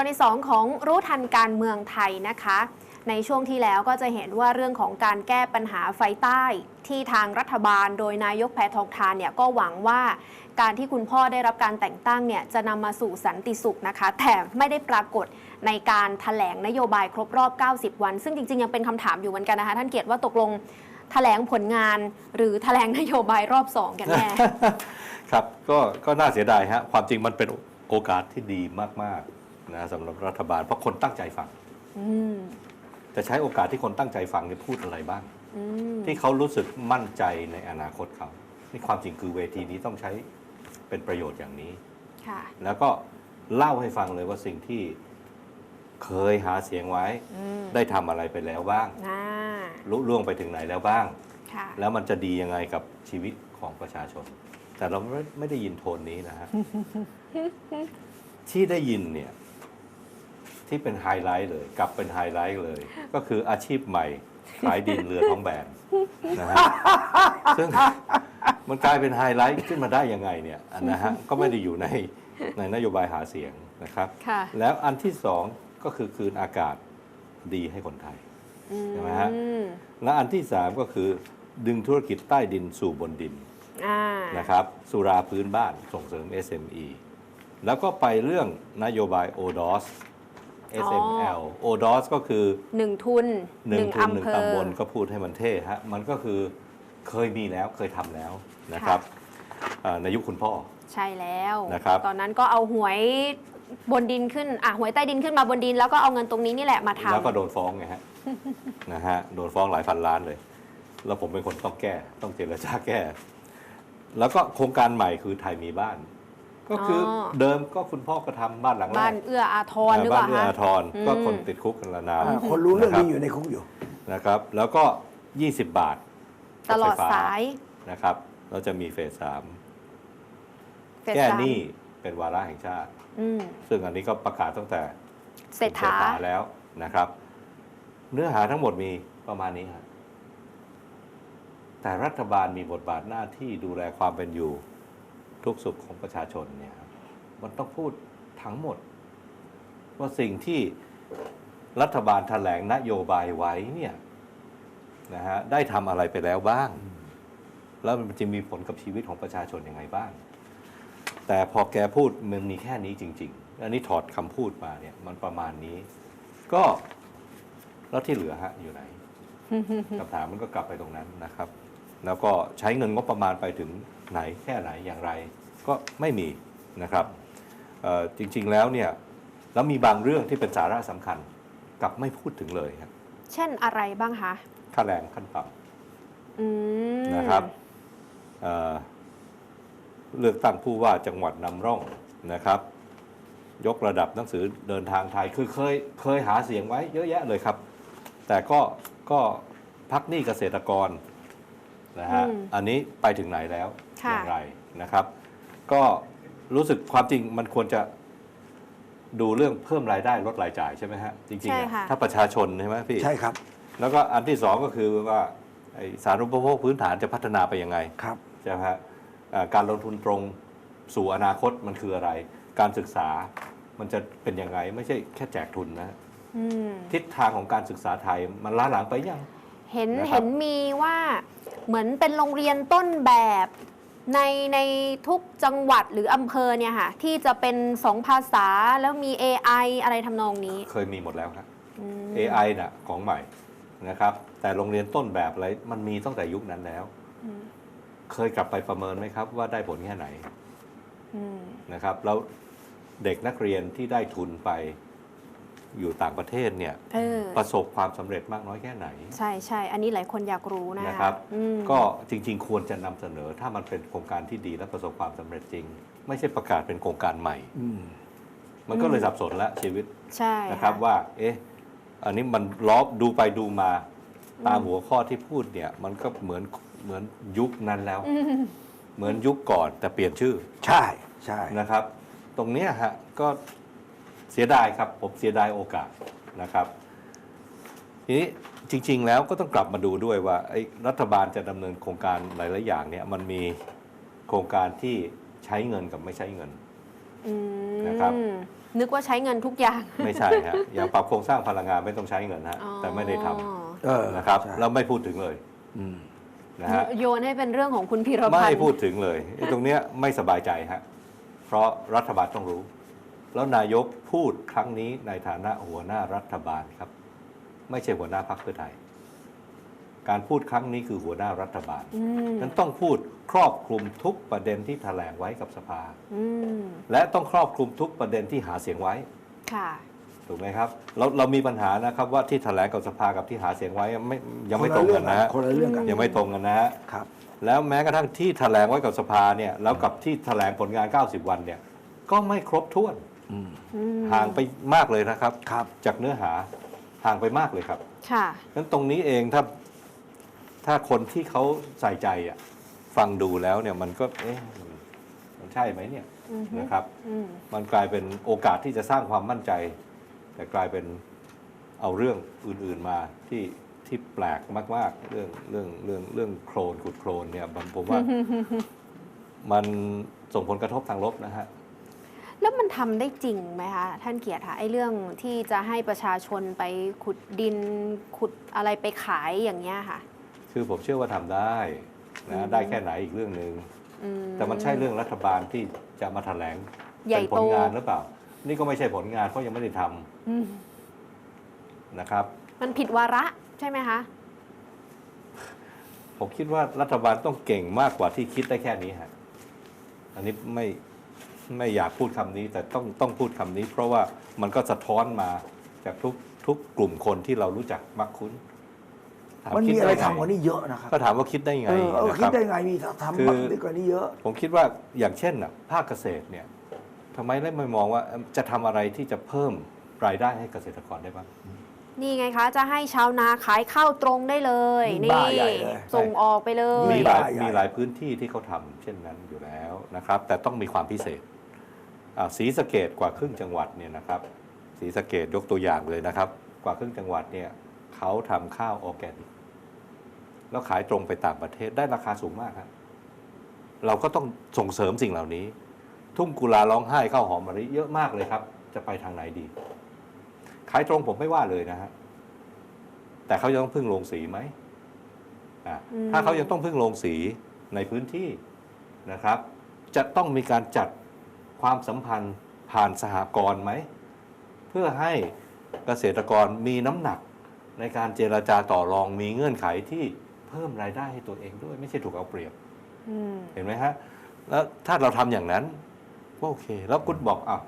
ช่วงที่ 2 ของรู้ทันการเมืองไทยนะคะ ในช่วงที่แล้วก็จะเห็นว่าเรื่องของการแก้ปัญหาไฟใต้ที่ทางรัฐบาลโดยนายกแพทองทานเนี่ยก็หวังว่าการที่คุณพ่อได้รับการแต่งตั้งเนี่ยจะนำมาสู่สันติสุขนะคะ แต่ไม่ได้ปรากฏในการถแถลงนโยบายครบรอบ 90 วัน ซึ่งจริง ๆ ยังเป็นคำถามอยู่เหมือนกันนะคะ ท่านเกียรติว่าตกลงแถลงผลงานหรือแถลงนโยบายรอบสองกันแน่ครับก็ก็น่าเสียดายฮะความจริงมันเป็นโอกาสที่ดีมากๆ นะสำหรับรัฐบาล เพราะคนตั้งใจฟังอืมจะใช้โอกาสที่คนตั้งใจฟังเนี่ยพูดอะไรบ้างอืมที่เขารู้สึกมั่นใจในอนาคตเขานี่ความจริงคือเวทีนี้ต้องใช้เป็นประโยชน์อย่างนี้ค่ะแล้วก็เล่าให้ฟังเลยว่าสิ่งที่เคยหาเสียงไว้อืมได้ทำอะไรไปแล้วบ้างอ่าลุล่วงไปถึงไหนแล้วบ้างค่ะแล้วมันจะดียังไงกับชีวิตของประชาชน แต่เราไม่ไม่ได้ยินโทนนี้นะฮะที่ได้ยินเนี่ย ที่เป็นไฮไลท์เลยกลับเป็นไฮไลท์เลย ก็คืออาชีพใหม่ขายดินเรือท้องแบนนะฮะซึ่งมันกลายเป็นไฮไลท์ขึ้นมาได้ยังไงเนี่ยนะฮะก็ไม่ได้อยู่ในในนโยบายหาเสียงนะครับค่ะแล้วอันที่สองก็คือคืนอากาศดีให้คนไทยใช่ไหมฮะอืมและอันที่สามก็คือดึงธุรกิจใต้ดินสู่บนดินอ่านะครับ สุราพื้นบ้านส่งเสริม SME แล้วก็ไปเรื่องนโยบาย ODOS SML ODOS ก็คือหนึ่งทุนหนึ่งทุนหอำนึ่งเภอตำบลก็พูดให้มันเท่ฮะ มันก็คือเคยมีแล้วเคยทำแล้วนะครับเอ่อในยุคคุณพ่อ ใช่แล้วนะครับตอนนั้นก็เอาหวยบนดินขึ้นอะหวยใต้ดินขึ้นมาบนดิน แล้วก็เอาเงินตรงนี้นี่แหละมาทำแล้วก็โดนฟ้องไงฮะนะฮะโดนฟ้องหลายพันล้านเลย แล้วผมเป็นคนต้องแก้ต้องเจรจาแก้ แล้วก็โครงการใหม่คือไทยมีบ้าน ก็คือออเดิมก็คุณพ่อก็ทำบ้านหลังแรบ้านกเอื้ออาทรหรือเปบ้าล่านเอื้อคะอาทรก็อืมคนติดคุกกันละนานอ่าคนรู้เรื่องะคบนี้อยู่ในคุกอยู่ นะครับ แล้วก็ 20 บาทตลอดรถไฟฟ้สายนะครับ เราจะมีเฟสสามเฟสแก้สามหนี้เป็นวาระแห่งชาติ อืมซึ่งอันนี้ก็ประกาศตั้งแต่เศรษฐาแล้วนะครับ เนื้อหาทั้งหมดมีประมาณนี้ครับแต่รัฐบาลมีบทบาทหน้าที่ดูแลความเป็นอยู่ ทุกสุขของประชาชนเนี่ยครับมันต้องพูดทั้งหมด ว่าสิ่งที่รัฐบาลแถลงนโยบายไว้เนี่ยนะฮะได้ทำอะไรไปแล้วบ้าง แล้วมันจะมีผลกับชีวิตของประชาชนยังไงบ้าง แต่พอแกพูดมันมีแค่นี้จริง ๆ อันนี้ถอดคำพูดมาเนี่ยมันประมาณนี้ ก็แล้วที่เหลือฮะอยู่ไหนคำถามมันก็กลับไปตรงนั้นนะครับ แล้วก็ใช้เงินงบประมาณไปถึง ไหนแค่ไหนอย่างไรก็ไม่มีนะครับเอ่อจริงๆแล้วเนี่ยแล้วมีบางเรื่องที่เป็นสาระสำคัญกลับไม่พูดถึงเลยครับเช่นอะไรบ้างคะค่าแรงขั้นต่อืมำนะครับเอ่อเลือกตั้งผู้ว่าจังหวัดนำร่องนะครับ ยกระดับหนังสือเดินทางไทยคือเคยเคยหาเสียงไว้เยอะแยะเลยครับ แต่ก็ก็พักหนี้เกษตรกร นะฮะอันนี้ไปถึงไหนแล้วอค่ะย่างไรนะครับ ก็รู้สึกความจริงมันควรจะดูเรื่องเพิ่มรายได้ลดรายจ่ายใช่ไหมฮะจริงๆใช่อะค่ะ ถ้าประชาชนใช่ไหมพี่ ใช่ครับแล้วก็อันที่สองก็คือว่าไอ้สาธารณูปโภคพื้นฐานจะพัฒนาไปยังไงครับ ใช่ไหมฮะเอ่อการลงทุนตรงสู่อนาคตมันคืออะไร การศึกษามันจะเป็นยังไง ไม่ใช่แค่แจกทุนนะอืมทิศทางของการศึกษาไทยมันล้าหลังไปยัง เห็นนะครับ เห็นมีว่า เหมือนเป็นโรงเรียนต้นแบบในในทุกจังหวัดหรืออำเภอเนี่ยค่ะ ที่จะเป็นสองภาษาแล้วมี AI อะไรทำนองนี้ เคยมีหมดแล้วครับ อืม AI น่ะของใหม่นะครับ แต่โรงเรียนต้นแบบอะไรมันมีตั้งแต่ยุคนั้นแล้ว อืม เคยกลับไปประเมินไหมครับว่าได้ผลแค่ไหน อืม นะครับแล้วเด็กนักเรียนที่ได้ทุนไป อยู่ต่างประเทศเนี่ยเออประสบความสำเร็จมากน้อยแค่ไหน ใช่ใช่อันนี้หลายคนอยากรู้นะนะครับอืมก็จริง ๆ ควรจะนำเสนอถ้ามันเป็นโครงการที่ดีและประสบความสำเร็จจริง ไม่ใช่ประกาศเป็นโครงการใหม่อืมมันก็เลยสับสนละชีวิตใช่นะครับว่า เอ๊ะอันนี้มันล้อดูไปดูมาตามหัวข้อที่พูดเนี่ย มันก็เหมือนเหมือนยุคนั้นแล้วอืมเหมือนยุคก่อนแต่เปลี่ยนชื่อ ใช่ใช่นะครับ ตรงเนี้ยฮะก็ เสียดายครับผมเสียดายโอกาสนะครับทีนี้จริง ๆ แล้วก็ต้องกลับมาดูด้วยว่าไอ้รัฐบาลจะดำเนินโครงการหลายๆอย่างเนี่ยมันมีโครงการที่ใช้เงินกับไม่ใช้เงินอืมนะครับนึกว่าใช้เงินทุกอย่าง ไม่ใช่ฮะอย่างปรับโครงสร้างพลังงานไม่ต้องใช้เงินฮะอ๋อแต่ไม่ได้ทำเออนะครับใช่แล้วไม่พูดถึงเลยอืมนะฮะโยนให้เป็นเรื่องของคุณพีรพันธ์ไม่พูดถึงเลยไอ้ตรงเนี้ยไม่สบายใจฮะเพราะรัฐบาลต้องรู้ แล้วนายกพูดครั้งนี้ในฐานะหัวหน้ารัฐบาลครับ ไม่ใช่หัวหน้าพรรคเพื่อไทย การพูดครั้งนี้คือหัวหน้ารัฐบาลอืมนั้นต้องพูดครอบคลุมทุกประเด็นที่แถลงไว้กับสภาอืมและต้องครอบคลุมทุกประเด็นที่หาเสียงไว้ค่ะถูกไหมครับเราเรามีปัญหานะครับว่าที่แถลงกับสภากับที่หาเสียงไว้ไม่ยังไม่ตรงกันนะฮะคนละเรื่องกันยังไม่ตรงกันนะฮะครับ แล้วแม้กระทั่งที่แถลงไว้กับสภาเนี่ยแล้วกับที่แถลงผลงาน 90 วันเนี่ยก็ไม่ครบถ้วนอืมอืม ห่างไปมากเลยนะครับครับจากเนื้อหาห่างไปมากเลยครับ ค่ะนั้นตรงนี้เองถ้าถ้าคนที่เขาใส่ใจอะฟังดูแล้วเนี่ยมันก็เอ๊ะมันใช่ไหมเนี่ยอืมนะครับอืมมันกลายเป็นโอกาสที่จะสร้างความมั่นใจ แต่กลายเป็นเอาเรื่องอื่นๆมาที่ที่แปลกมากๆ เรื่องเรื่องเรื่องเรื่องโครนขุดโครนเนี่ยผมผมว่ามันส่งผลกระทบทางลบนะฮะ แล้วมันทำได้จริงไหมคะ ท่านเกียรติคะไอ้เรื่องที่จะให้ประชาชนไปขุดดินขุดอะไรไปขายอย่างเงี้ยค่ะ คือผมเชื่อว่าทำได้อืนะมได้แค่ไหนอีกเรื่องหนึ่งอืแต่มันใช่เรื่องรัฐบาลที่จะมาแถลงใหญ่เป็นผโตลงานหรือเปล่า นี่ก็ไม่ใช่ผลงานเพราะยังไม่ได้ทำอืมนะครับ มันผิดวาระใช่ไหมคะ ผมคิดว่ารัฐบาลต้องเก่งมากกว่าที่คิดได้แค่นี้ฮะอันนี้ไม่ ไม่อยากพูดคำนี้แต่ต้องต้องพูดคำนี้ เพราะว่ามันก็สะท้อนมาจากทุกทุกกลุ่มคนที่เรารู้จักมักคุ้นถามันคิมีดอะไรด้งทำกว่านี้เยอะนะครับก็ถามว่าคิดได้ไงเออเออนะคิคดรับ ได้ไงมีทำคือมากกว่านี้เยอะ ผมคิดว่าอย่างเช่นน่ะภาคเกษตรเนี่ยทำไมไม่มองว่าเอิ่มจะทำอะไรที่จะเพิ่มรายได้ให้เกษตรกรได้บ้าง นี่ไงคะจะให้ชาวนาขายข้าวตรงได้เลยนี่นี่บ้าใหญ่เลยส่งออกไปเลไม่ยมีหลายได้ใหญ่มีหลายพื้นที่ที่เขาทำเช่นนั้นอยู่แล้วนะครับ แต่ต้องมีความพิเศษอ่า ศรีสะเกดกว่าครึ่งจังหวัดเนี่ยนะครับศรีสะเกดยกตัวอย่างเลยนะครับ กว่าครึ่งจังหวัดเนี่ยเขาทำข้าวออร์แกนิกแล้วขายตรงไปต่างประเทศได้ราคาสูงมากครับเราก็ต้องส่งเสริมสิ่งเหล่านี้ ทุ่งกุลาร้องไห้ข้าวหอมมะลิเยอะมากเลยครับ จะไปทางไหนดี ขายตรงผมไม่ว่าเลยนะฮะแต่เขายังต้องพึ่งโรงสีไหมอะอืมถ้าเขายังต้องพึ่งโรงสีในพื้นที่นะครับ จะต้องมีการจัด ความสัมพันธ์ผ่านสหกรณ์ไหม เพื่อให้เกษตรกรมีน้ำหนักในการเจรจาต่อรองมีเงื่อนไขที่เพิ่มรายได้ให้ตัวเองด้วย ไม่ใช่ถูกเอาเปรียบอืมเห็นไหมฮะ แล้วถ้าเราทำอย่างนั้นก็โอเค แล้วคุณบอกอะ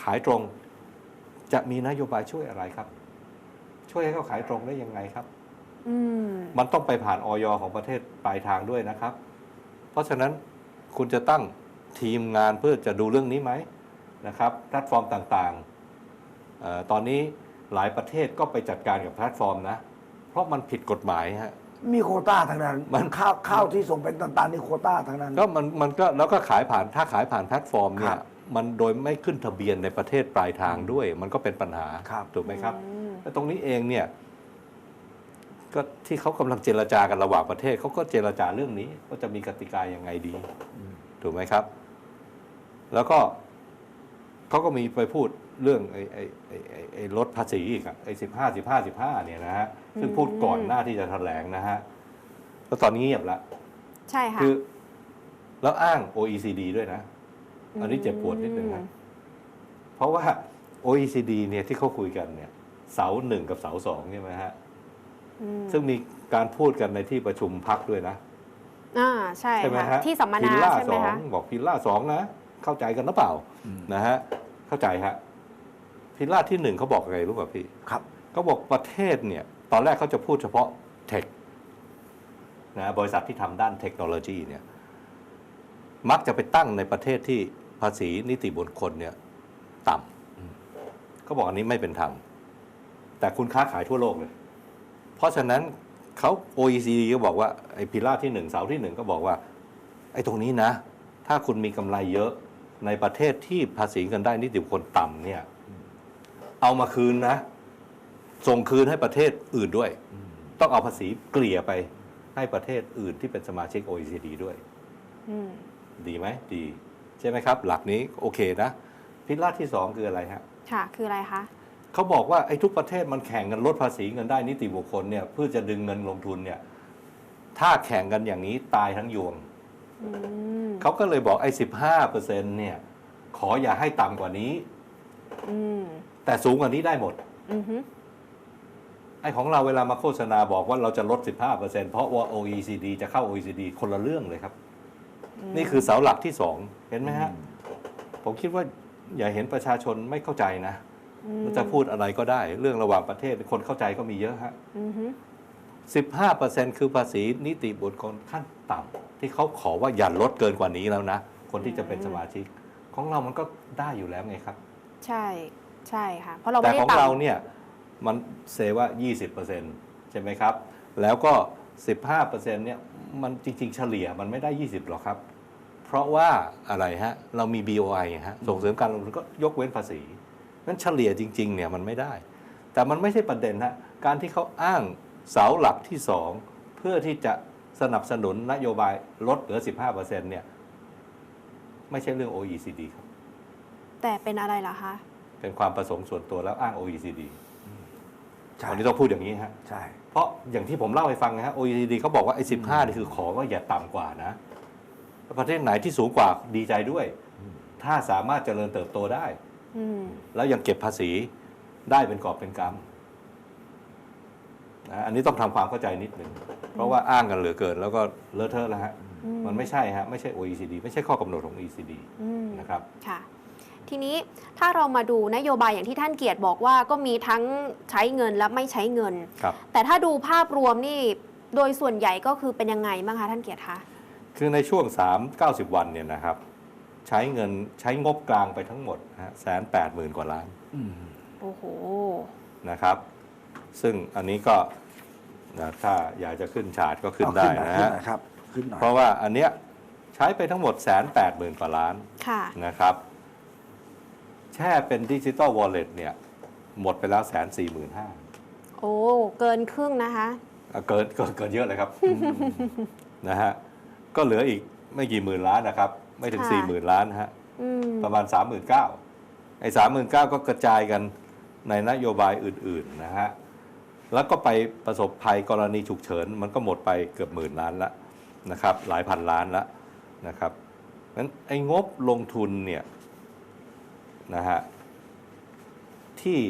ขายตรงจะมีนโยบายช่วยอะไรครับ ช่วยให้เขาขายตรงได้ยังไงครับอืมมันต้องไปผ่านออยของประเทศปลายทางด้วยนะครับ เพราะฉะนั้นคุณจะตั้ง ทีมงานเพื่อจะดูเรื่องนี้ไหมนะครับแพลตฟอร์มต่างๆเออตอนนี้หลายประเทศก็ไปจัดการกับแพลตฟอร์มนะ เพราะมันผิดกฎหมายฮะมีโควต้าทางนั้น มันข้าวข้าวที่ส่งเป็นตันๆนี่โควต้าทางนั้น ก็มันมันก็แล้วก็ขายผ่านถ้าขายผ่านแพลตฟอร์มเนี่ครัยบมันโดยไม่ขึ้นทะเบียนในประเทศปลายทางด้วย มันก็เป็นปัญหาครับถูกไหมครับอืมแต่ตรงนี้เองเนี่ยก็ที่เขากำลังเจรจากันระหว่างประเทศเขาก็เจรจาเรื่องนี้ว่าจะมีกติกายังไงดี ถูกไหมครับ แล้วก็เขาก็มีไปพูดเรื่องไอ้ไอ้ไอ้ไอ้ไอ้ลดภาษีอีกอะไอ้สิบห้าสิบห้าสิบห้าเนี่ยนะฮะซึ่งพูดก่อนหน้าที่จะแถลงนะฮะแล้วตอนนี้เงียบละใช่ค่ะคือ แล้วอ้าง OECD ด้วยนะ อันนี้เจ็บปวดนิดนึงนะเพราะว่า OECD เนี่ยที่เขาคุยกันเนี่ย เสาหนึ่งกับเสาสองใช่ไหมฮะอืมซึ่งมีการพูดกันในที่ประชุมพักด้วยนะอ่าใช่ใช่ไหมค่ะฮะที่สัมมพินาลล่าใช่ไหสมองคะบอกพิลล่าสองนะ เข้าใจกันหรือเปล่าอืมนะฮะเข้าใจฮะพิลล่าที่หนึ่งเขาบอกอะไรรู้ป่ะพี่ครับเขาบอกประเทศเนี่ย ตอนแรกเขาจะพูดเฉพาะเทคนะบริษัทที่ทำด้านเทคโนโลยีเนี่ย มักจะไปตั้งในประเทศที่ภาษีนิติบุคคลเนี่ย ต่ำเขาบอกอันนี้ไม่เป็นธรรมแต่คุณค้าขายทั่วโลกเลย เพราะฉะนั้นเขา OECD ก็บอกว่าไอ้พิล่าที่หนึ่งเสาที่หนึ่งก็บอกว่า ไอ้ตรงนี้นะ ถ้าคุณมีกำไรเยอะ ในประเทศที่ภาษีเงินได้นิติบุคคลต่ำเนี่ย เอามาคืนนะ ส่งคืนให้ประเทศอื่นด้วย ต้องเอาภาษีเกลี่ยไปให้ประเทศอื่นที่เป็นสมาชิก OECD ด้วยอืมดีไหมดี ใช่ไหมครับ หลักนี้โอเคนะเพิษล่าที่สองคืออะไรฮะค่ะ คืออะไรคะเขาบอกว่าไอ้ทุกประเทศมันแข่งกันลดภาษีเงินได้นิติบุคคลเนี่ยเพื่อจะดึงเงินลงทุนเนี่ย ถ้าแข่งกันอย่างนี้ตายทั้งยวงอืม เขาก็เลยบอกไอ้สิบห้าเปอร์เซ็นเนี่ย ขออย่าให้ต่ำกว่านี้อืมแต่สูงกว่านี้ได้หมดอือฮึไอ้ของเราเวลามาโฆษณาบอกว่าเราจะลด 15%เพราะว่า OECD จะเข้า OECD คนละเรื่องเลยครับ นี่คือเสาหลักที่สองเห็นไหมฮะ ผมคิดว่าอย่าเห็นประชาชนไม่เข้าใจนะอืมมันจะพูดอะไรก็ได้ เรื่องระหว่างประเทศคนเข้าใจก็มีเยอะฮะอือฮึ15%คือภาษีนิติบุคคลขั้น ต่ำที่เขาขอว่าอย่าลดเกินกว่านี้แล้วนะ คนที่จะเป็นสมาชิก ของเรามันก็ได้อยู่แล้วไงครับ ใช่ใช่ค่ะเพราะเราแต่ไม่ได้ของต่ำเราเนี่ยมันเซว่า 20%ใช่ไหมครับ แล้วก็ 15%เนี่ยมันจริง ๆ เฉลี่ยมันไม่ได้ 20หรอกครับ เพราะว่าอะไรฮะ เรามี BOI ฮะส่งเสริมการลงทุนก็ยกเว้นภาษีนั้นเฉลี่ยจริง ๆ เนี่ยมันไม่ได้ แต่มันไม่ใช่ประเด็นฮะการที่เขาอ้างเสาหลักที่ 2 เพื่อที่จะ สนับสนุนนโยบายลดเหลือ 15%เนี่ยไม่ใช่เรื่อง OECD ครับ แต่เป็นอะไรล่ะคะ เป็นความประสงค์ส่วนตัวแล้วอ้าง OECD ใช่วันนี้ต้องพูดอย่างนี้ฮะ ใช่ เพราะอย่างที่ผมเล่าให้ฟังนะฮะ OECD เขาบอกว่าไอ้สิบห้านี่คือขอว่าอย่าต่ำกว่านะประเทศไหนที่สูงกว่าดีใจด้วย ถ้าสามารถเจริญเติบโตได้ อืม แล้วยังเก็บภาษีได้เป็นกอบเป็นกำ นะอันนี้ต้องทำความเข้าใจนิดหนึ่งเพราะว่าอ้างกันเหลือเกิน แล้วก็เลอะเทอะแล้วฮะอืมันไม่ใช่ฮะไม่ใช่ OECD ไม่ใช่ข้อกำหนดของ OECD อืมนะครับค่ะทีนี้ถ้าเรามาดูนโยบายอย่างที่ท่านเกียรติบอกว่าก็มีทั้งใช้เงินและไม่ใช้เงินครับแต่ถ้าดูภาพรวมนี่โดยส่วนใหญ่ก็คือเป็นยังไงบ้างคะท่านเกียรติคะคือในช่วง 3 90 วันเนี่ยนะครับ ใช้เงินใช้งบกลางไปทั้งหมดแสนแปดหมื่นกว่าล้านอืมโอ้โหนะครับ ซึ่งอันนี้ก็นะถ้าอยากจะขึ้นฉาดก็ขึ้นเอาได้หอยนะขึ้ฮะหอยครับ ขึ้นหน่อยเพราะว่าอันเนี้ยใช้ไปทั้งหมดแสนแปดหมื่นกว่าล้านค่ะ นะครับ แช่เป็นดิจิตอลวอลเล็ตเนี่ย หมดไปแล้วแสนสี่หมื่นห้าโอ้ เกินครึ่งนะคะ เกินเกินเกินเยอะเลยครับ นะฮะ ก็เหลืออีกไม่กี่หมื่นล้านนะครับ ไม่ถึงค่ะ สี่หมื่นล้านนะฮะ อืมประมาณ 3 9 0 0 0ไอ้สามหมื่นเก้าก็กระจายกันในนโยบายอื่น ๆ นะฮะ แล้วก็ไปประสบภัยกรณีฉุกเฉิน มันก็หมดไปเกือบหมื่นล้านละนะครับ หลายพันล้านละนะครับนั้นไอ้งบลงทุนเนี่ยนะฮะที่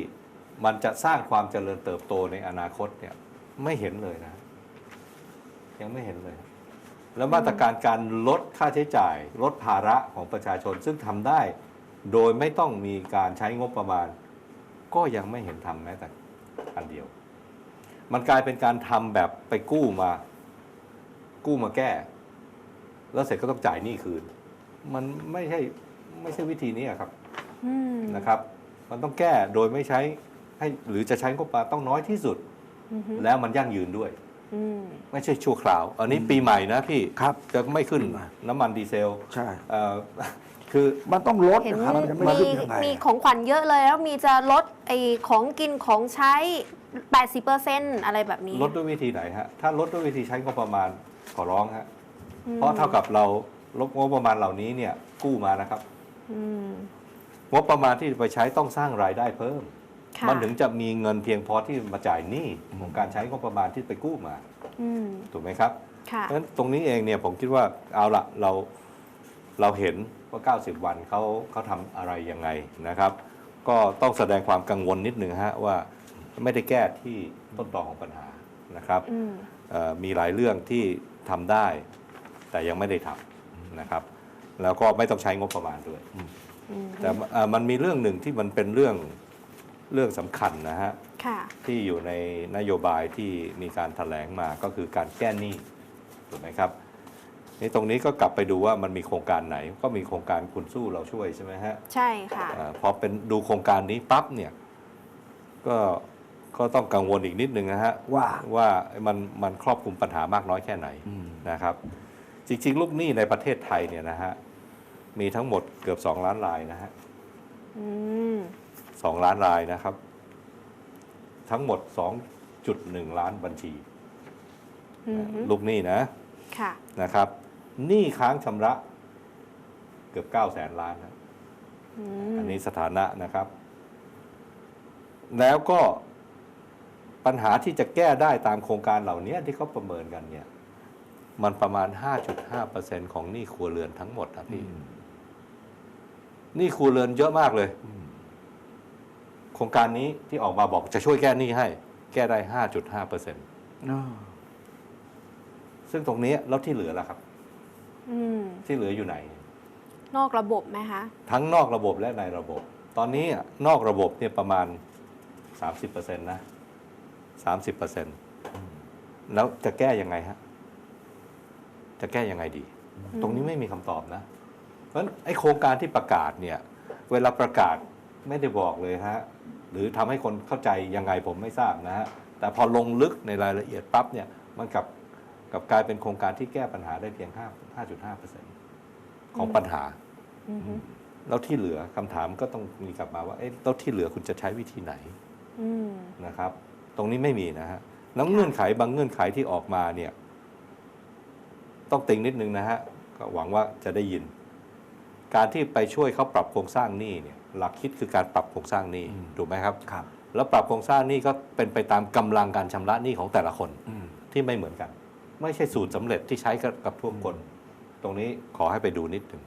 มันจะสร้างความเจริญเติบโตในอนาคตเนี่ยไม่เห็นเลยนะ ยังไม่เห็นเลย แล้วมาตรการการลดค่าใช้จ่าย ลดภาระของประชาชนซึ่งทำได้ โดยไม่ต้องมีการใช้งบประมาณ ก็ยังไม่เห็นทำแม้แต่อันเดียว มันกลายเป็นการทำแบบไปกู้มา กู้มาแก้ แล้วเสร็จก็ต้องจ่ายหนี้คืน มันไม่ใช่ไม่ใช่วิธีนี้อะครับอืมนะครับ มันต้องแก้โดยไม่ใช้ให้หรือจะใช้งบประมาณต้องน้อยที่สุดอือฮึแล้วมันยั่งยืนด้วยอืมไม่ใช่ชั่วคราว อันนี้ปีใหม่นะพี่ครับจะไม่ขึ้นปีใหม่น้ำมันดีเซล ใช่เอ่อ คือมันต้องลดเห็นนะครับมันจะไม่มีขึ้นยังไงมีของขวัญเยอะเลยแล้วมีจะลดไอของกินของใช้ 80%อะไรแบบนี้ลดด้วยวิธีไหนฮะ ถ้าลดด้วยวิธีใช้งบประมาณขอร้องฮะ อืมเพราะเท่ากับเราลบงบประมาณเหล่านี้เนี่ยกู้มานะครับ อืมงบประมาณที่ไปใช้ต้องสร้างรายได้เพิ่ม ค่ะมันถึงจะมีเงินเพียงพอที่มาจ่ายหนี้ของการใช้งบประมาณที่ไปกู้มาอืมถูกไหมครับ ค่ะ เพราะฉะนั้นตรงนี้เองเนี่ยผมคิดว่าเอาละเรา เราเห็นว่า 90 วันเขาเขาทำอะไรยังไงนะครับ ก็ต้องแสดงความกังวลนิดหนึ่งฮะว่าไม่ได้แก้ที่ต้นตอของปัญหานะครับอืมเอ่อมีหลายเรื่องที่ทำได้ แต่ยังไม่ได้ทำนะครับ แล้วก็ไม่ต้องใช้งบประมาณด้วยอืมแต่เอ่อมันมีเรื่องหนึ่งที่มันเป็นเรื่องเรื่องสำคัญนะฮะค่ะที่อยู่ในนโยบายที่มีการถแถลงมาก็คือการแก้หนี้ถูกไหมครับ นี่ตรงนี้ก็กลับไปดูว่ามันมีโครงการไหน ก็มีโครงการคุณสู้เราช่วยใช่ไหมฮะใช่ค่ะเออพอเป็นดูโครงการนี้ปั๊บเนี่ยก็ก็ต้องกังวลอีกนิดนึงนะฮะว่า ว่ามันมันครอบคลุมปัญหามากน้อยแค่ไหนอืม นะครับ จริงๆ ลูกหนี้ในประเทศไทยเนี่ยนะฮะมีทั้งหมดเกือบ 2 ล้านรายนะฮะอืมสองล้านรายนะครับ ทั้งหมด 2.1 ล้านบัญชี อืมลูกหนี้นะ ค่ะนะครับ หนี้ค้างชำระเกือบ9แสนล้านนะออืมอันนี้สถานะนะครับ แล้วก็ปัญหาที่จะแก้ได้ตามโครงการเหล่านี้ที่เขาประเมินกันเนี่ย มันประมาณ 5.5%ของหนี้ครัวเรือนทั้งหมดนะพี่หนี้ครัวเรือนเยอะมากเลย โครงการนี้ที่ออกมาบอกจะช่วยแก้หนี้ให้ แก้ได้ 5.5%อ่าซึ่งตรงนี้แล้วที่เหลือล่ะครับอืม ที่เหลืออยู่ไหน นอกระบบไหมคะทั้งนอกระบบและในระบบ ตอนนี้อะนอกระบบเนี่ยประมาณ 30%นะ30%แล้วจะแก้ยังไงฮะจะแก้ยังไงดี ตรงนี้ไม่มีคำตอบนะ เพราะฉะนั้นไอ้โครงการที่ประกาศเนี่ย เวลาประกาศไม่ได้บอกเลยฮะ หรือทำให้คนเข้าใจยังไงผมไม่ทราบนะฮะ แต่พอลงลึกในรายละเอียดปั๊บเนี่ย มันกลับ กลับกลายเป็นโครงการที่แก้ปัญหาได้เพียง 5 5.5%ของปัญหาอือฮึแล้วที่เหลือคำถามก็ต้องมีกลับมาว่าเอ๊ะแล้วที่เหลือคุณจะใช้วิธีไหนอืมนะครับ ตรงนี้ไม่มีนะฮะแล้วเงื่อนไขบางเงื่อนไขที่ออกมาเนี่ย ต้องติงนิดนึงนะฮะก็หวังว่าจะได้ยิน การที่ไปช่วยเขาปรับโครงสร้างหนี้เนี่ย หลักคิดคือการปรับโครงสร้างหนี้อืมถูกไหมครับครับ แล้วปรับโครงสร้างหนี้ก็เป็นไปตามกำลังการชำระหนี้ของแต่ละคนอืมที่ไม่เหมือนกัน ไม่ใช่สูตรสำเร็จที่ใช้กับกับทุกคน ตรงนี้ขอให้ไปดูนิดหนึ่ง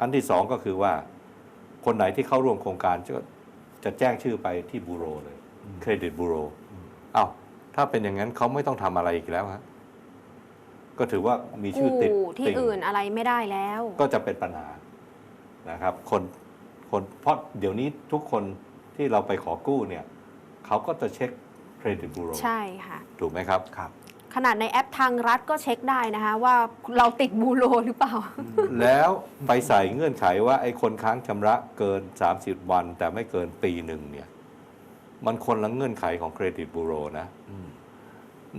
อันที่สองก็คือว่า คนไหนที่เข้าร่วมโครงการจะจะแจ้งชื่อไปที่บูโรเลยเครดิตบูโรอ้าวถ้าเป็นอย่างนั้นเขาไม่ต้องทำอะไรอีกแล้วฮะก็ถือว่ามีชื่อติดกู้ที่ติ่งอื่นอะไรไม่ได้แล้ว ก็จะเป็นปัญหานะครับ คนคนเพราะเดี๋ยวนี้ทุกคนที่เราไปขอกู้เนี่ยเขาก็จะเช็คเครดิตบูโรใช่ค่ะ ถูกไหมครับครับ ขนาดในแอปทางรัฐก็เช็คได้นะคะ ว่าเราติดบูโรหรือเปล่า แล้วไปใส่เงื่อนไขว่าไอ้คนค้างชำระเกิน 30 วัน แต่ไม่เกินปีหนึ่งเนี่ย มันคนละเงื่อนไขของเครดิตบูโรนะอืม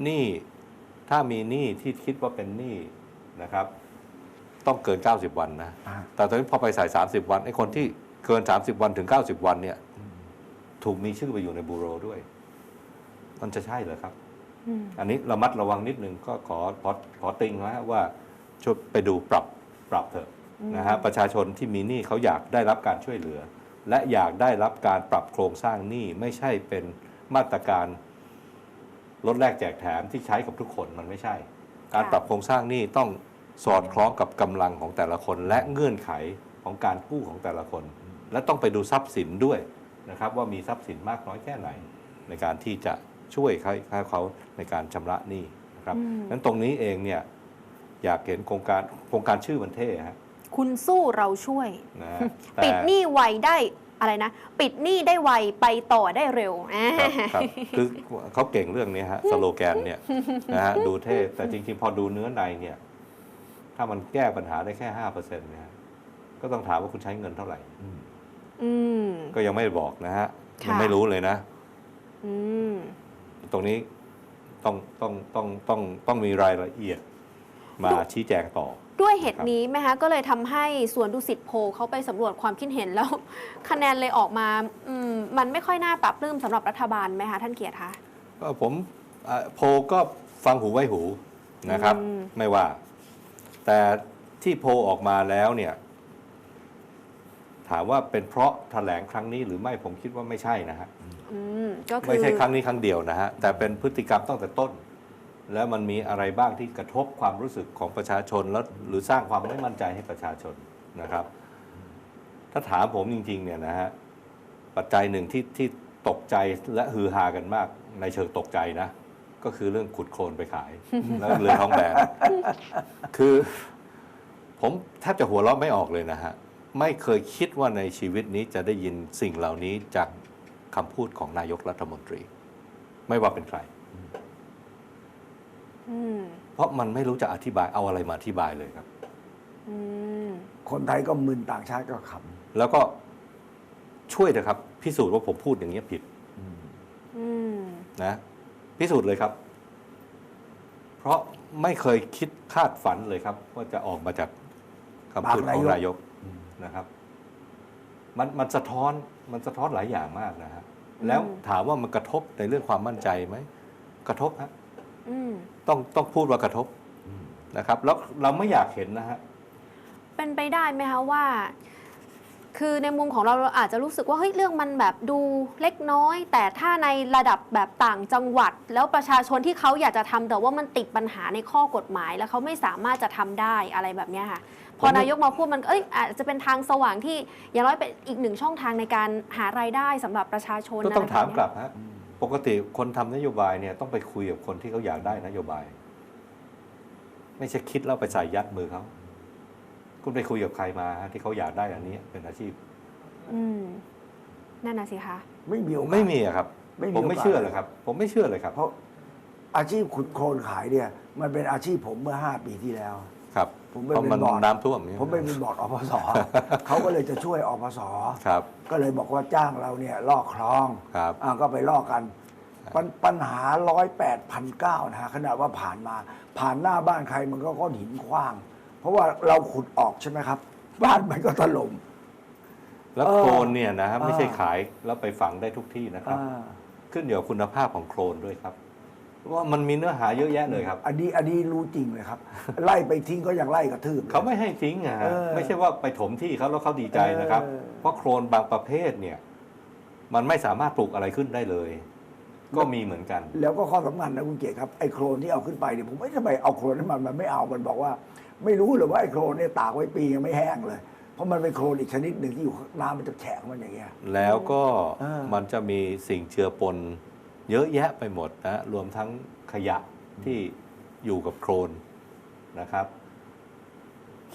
หนี้ถ้ามีหนี้ที่คิดว่าเป็นหนี้นะครับ ต้องเกิน 90 วันนะอ่าแต่ตอนนี้พอไปใส่ 30 วันไอ้คนที่เกิน 30 วันถึง 90 วันเนี่ย ถูกมีชื่อไปอยู่ในบูโรด้วย มันจะใช่เหรอครับ อืมอันนี้ระมัดระวังนิดนึงก็ขอขอขอติงนะว่าช่วยไปดูปรับปรับเถอะนะฮะประชาชนที่มีหนี้เขาอยากได้รับการช่วยเหลือ และอยากได้รับการปรับโครงสร้างหนี้ไม่ใช่เป็นมาตรการลดแลกแจกแถมที่ใช้กับทุกคนมันไม่ใช่ การปรับโครงสร้างหนี้ต้องสอดคล้องกับกำลังของแต่ละคน และเงื่อนไขของการกู้ของแต่ละคน และต้องไปดูทรัพย์สินด้วยนะครับว่ามีทรัพย์สินมากน้อยแค่ไหนในการที่จะ ช่วยเขาให้เขาในการชำระหนี้นะครับอืมนั้นตรงนี้เองเนี่ยอยากเห็นโครงการโครงการชื่อมันเท่ฮะคุณสู้เราช่วยนะฮะแต่ปิดหนี้ไวได้อะไรนะ ปิดหนี้ได้ไวไปต่อได้เร็วอ่าครับครับคือเขาเก่งเรื่องนี้ฮะสโลแกนเนี่ยนะฮะดูเท่แต่จริงๆ พอดูเนื้อในเนี่ย ถ้ามันแก้ปัญหาได้แค่ห้าเปอร์เซ็นต์เนี่ยฮะก็ต้องถามว่าคุณใช้เงินเท่าไหร่อืมอืมก็ยังไม่บอกนะฮะค่ะยังไม่รู้เลยนะ อืม ตรงนี้ต้องต้องต้องต้องต้องมีรายละเอียดมาชี้แจงต่อ ด้วยเหตุครับนี้ไหมคะก็เลยทำให้สวนดุสิตโพลเขาไปสำรวจความคิดเห็นแล้ว คะแนนเลยออกมาอืมมันไม่ค่อยน่าปรับปลื้มสำหรับรัฐบาลไหมคะท่านเกียรติคะก็ผมเอ่อโพลก็ฟังหูไว้หูนะครับอืมไม่ว่า แต่ที่โพลออกมาแล้วเนี่ย ถามว่าเป็นเพราะแถลงครั้งนี้หรือไม่ผมคิดว่าไม่ใช่นะฮะ อืมก็คือไม่ใช่ครั้งนี้ครั้งเดียวนะฮะ แต่เป็นพฤติกรรมตั้งแต่ต้น แล้วมันมีอะไรบ้างที่กระทบความรู้สึกของประชาชนแล้วหรือสร้างความไม่มั่นใจให้ประชาชนนะครับ ถ้าถามผมจริง ๆ เนี่ยนะฮะปัจจัยหนึ่งที่ที่ตกใจและฮือฮากันมากในเชิงตกใจนะ ก็คือเรื่องขุดโคลนไปขาย แล้วเรือท้องแบนคือ ผมแทบจะหัวเราะไม่ออกเลยนะฮะ ไม่เคยคิดว่าในชีวิตนี้จะได้ยินสิ่งเหล่านี้จาก คำพูดของนายกรัฐมนตรี ไม่ว่าเป็นใครอืมเพราะมันไม่รู้จะอธิบายเอาอะไรมาอธิบายเลยครับอืมคนไทยก็มึนต่างชาติก็ขแล้วก็ช่วยเถอะครับ พิสูจน์ว่าผมพูดอย่างนี้ยผิดำอืมอืมนะพิสูจน์เลยครับ เพราะไม่เคยคิดคาดฝันเลยครับ ว่าจะออกมาจากคำพูดของนายกนะครับ มันมันสะท้อนมันสะท้อนหลายอย่างมากนะฮะแล้วถามว่ามันกระทบในเรื่องความมั่นใจไหมกระทบฮะอืมต้องต้องพูดว่ากระทบอืมนะครับ แล้วเราไม่อยากเห็นนะฮะเป็นไปได้ไหมคะว่า คือในมุมของเราเราอาจจะรู้สึกว่าเฮ้ยเรื่องมันแบบดูเล็กน้อย แต่ถ้าในระดับแบบต่างจังหวัด แล้วประชาชนที่เขาอยากจะทำแต่ว่ามันติดปัญหาในข้อกฎหมาย แล้วเขาไม่สามารถจะทำได้อะไรแบบเนี้ยค่ะ พอผมไม่นายกมาพูดมันเอ้ยอาจจะเป็นทางสว่างที่อย่างน้อยเป็นอีกหนึ่งช่องทางในการหารายได้สำหรับประชาชนก็ต้องะไรถามแบบกเนี้ยลับฮะปกติคนทำนโยบายเนี่ยต้องไปคุยกับคนที่เขาอยากได้นโยบาย ไม่ใช่คิดแล้วไปใส่ยัดมือเขา คุณไปคุยกับใครมาฮะที่เขาอยากได้อันนี้เป็นอาชีพ อืมนั่นน่ะสิคะไม่มีโอกาส ไม่มีอะครับ ไม่มีผมไม่โอกาส เชื่อเลยครับ ผมไม่เชื่อเลยครับเพราะอาชีพขุดโคลนขายเนี่ย มันเป็นอาชีพผมเมื่อ 5 ปีที่แล้ว ครับผมเพไปราะเป็นมันบอร์ด น้ำท่วมเนี่ยผมไปเป็นบอร์ดอพส เขาก็เลยจะช่วยอพส ครับ ก็เลยบอกว่าจ้างเราเนี่ยลอกคลองครับอ่าก็ไปลอกกันปัญปัญหาร้อยแปดพันเก้านะฮะขนาดว่าผ่านมา ผ่านหน้าบ้านใครมันก็ก้อนหินคว้าง เพราะว่าเราขุดออกใช่ไหมครับ บ้านมันก็ถล่ม แล้วเออโคลนเนี่ยนะครับไม่ใช่อ่าขายแล้วไปฝังได้ทุกที่นะครับอ่าขึ้นอยู่กับคุณภาพของโคลนด้วยครับว่ามันมีเนื้อหาเยอะแยะเลยครับ อันนี้อันนี้รู้จริงเลยครับ ไล่ไปทิ้งก็ยังไล่กระทืบลยเขาไม่ให้ทิ้งอะฮะเออไม่ใช่ว่าไปถมที่เขาแล้วเขาดีใจนะครับเออเพราะโคลนบางประเภทเนี่ย มันไม่สามารถปลูกอะไรขึ้นได้เลย ก็มีเหมือนกัน แล้วก็ข้อสำคัญนะคุณเกียรติครับไอ้โครนที่เอาขึ้นไปเนี่ยผมไม่ทำไมเอาโครนให้มันมันไม่เอามันบอกว่า ไม่รู้เลยว่าไอ้โครนเนี่ยตากไว้ปียังไม่แห้งเลย เพราะมันเป็นโครนอีกชนิดหนึ่งที่อยู่ข้างน้ำมันจะแฉะของมันอย่างเงี้ย แล้วก็เออมันจะมีสิ่งเจือปนเยอะแยะไปหมดนะรวมทั้งขยะที่อยู่กับโคลนนะครับ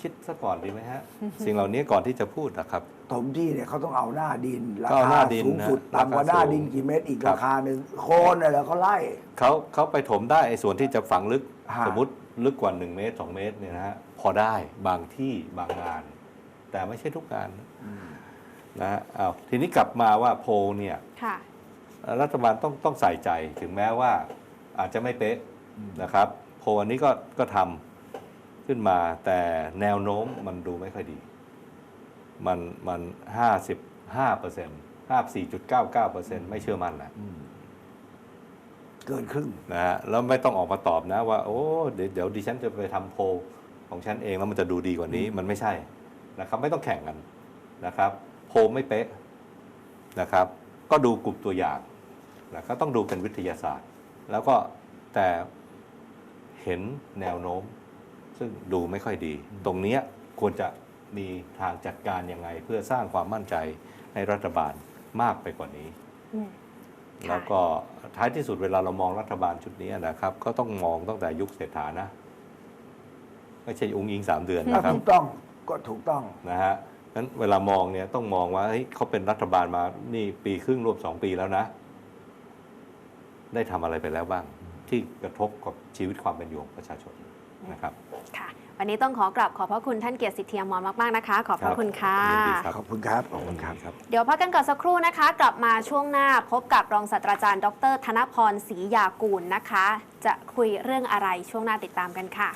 คิดซะก่อนดีไหมฮะ สิ่งเหล่านี้ก่อนที่จะพูดนะครับ ถมที่เนี่ยเขาต้องเอาหน้าดินราก็เอาหคาน้าดินสูงสุดนะต่ำกว่าราคาหน้าสูงดินกี่เมตรอีกครับ ราคาหนึ่งโครนเนี่ยแหละเขาไล่ เขาเขาไปถมได้ไอ้ส่วนที่จะฝังลึก ฮะ สมมติ ลึกกว่า 1 เมตร 2 เมตรเนี่ยนะฮะพอได้บางที่บางงาน แต่ไม่ใช่ทุกงานนะฮะอ้าวทีนี้กลับมาว่าโพลเนี่ยค่ะ รัฐบาลต้องต้องใส่ใจถึงแม้ว่า อาจจะไม่เป๊ะนะครับ โพลอันนี้ก็ก็ทำขึ้นมาแต่แนวโน้มมันดูไม่ค่อยดี มันมันห้าสิบห้าเปอร์เซ็นต์ห้าสี่จุดเก้าเก้าเปอร์เซ็นต์ไม่เชื่อมั่นนะ เกินครึ่งนะฮะแล้วไม่ต้องออกมาตอบนะว่า โอ้เดี๋ยวเดี๋ยวดิฉันจะไปทำโพลของฉันเองแล้วมันจะดูดีกว่านี้มันไม่ใช่นะครับ ไม่ต้องแข่งกันนะครับ โพลไม่เป๊ะนะครับ ก็ดูกลุ่มตัวอย่างนะก็ต้องดูเป็นวิทยาศาสตร์ แล้วก็แต่เห็นแนวโน้ม ซึ่งดูไม่ค่อยดี ตรงเนี้ยควรจะมีทางจัดการยังไง เพื่อสร้างความมั่นใจให้รัฐบาลมากไปกว่านี้อืมค่ะ แล้วก็ท้ายที่สุดเวลาเรามองรัฐบาลชุดนี้นะครับ ก็ต้องมองตั้งแต่ยุคเศรษฐานะ ไม่ใช่องค์อิงสามเดือนถ้านะครับถูกต้องก็ถูกต้องนะฮะนั้นเวลามองเนี่ยต้องมองว่าเฮ้ยเขาเป็นรัฐบาลมานี่ปีครึ่งรวมสองปีแล้วนะ ได้ทำอะไรไปแล้วบ้าง ที่กระทบกับชีวิตความเป็นอยู่ของประชาชนนะครับค่ะ วันนี้ต้องขอกราบขอบพระคุณท่านเกียรติสิทธิอมรมากๆนะคะ ขอบพครัระบคุณค่ะยินดีครับขอบคุณครับขอบคุณครับครับ เดี๋ยวพักกันก่อนสักครู่นะคะ กลับมาช่วงหน้าพบกับรองศาสตราจารย์ ดร ธนพรศรียากูลนะคะ จะคุยเรื่องอะไรช่วงหน้าติดตามกันค่ะ